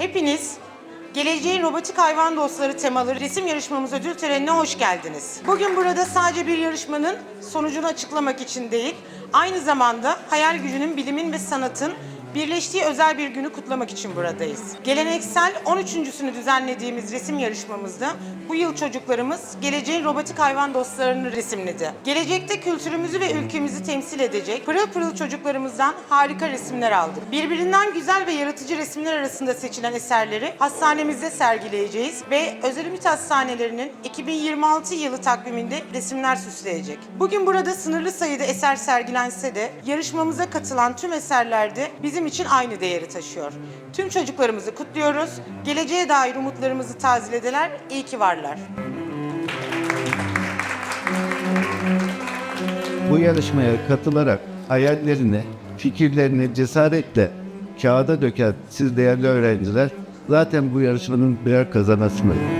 Hepiniz Geleceğin Robotik Hayvan Dostları temalı resim yarışmamız ödül törenine hoş geldiniz. Bugün burada sadece bir yarışmanın sonucunu açıklamak için değil, aynı zamanda hayal gücünün, bilimin ve sanatın birleştiği özel bir günü kutlamak için buradayız. Geleneksel 13.sünü düzenlediğimiz resim yarışmamızda bu yıl çocuklarımız geleceğin robotik hayvan dostlarını resimledi. Gelecekte kültürümüzü ve ülkemizi temsil edecek pırıl pırıl çocuklarımızdan harika resimler aldık. Birbirinden güzel ve yaratıcı resimler arasında seçilen eserleri hastanemizde sergileyeceğiz ve özel ümit hastanelerinin 2026 yılı takviminde resimler süsleyecek. Bugün burada sınırlı sayıda eser sergilense de yarışmamıza katılan tüm eserlerde bizim için aynı değeri taşıyor. Tüm çocuklarımızı kutluyoruz. Geleceğe dair umutlarımızı tazelediler. İyi ki varlar. Bu yarışmaya katılarak hayallerini, fikirlerini cesaretle kağıda döken siz değerli öğrenciler zaten bu yarışmanın birer kazanasınız.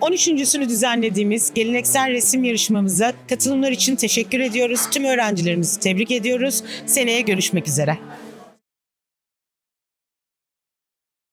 On üçüncüsünü düzenlediğimiz geleneksel resim yarışmamıza katılımlar için teşekkür ediyoruz. Tüm öğrencilerimizi tebrik ediyoruz. Seneye görüşmek üzere.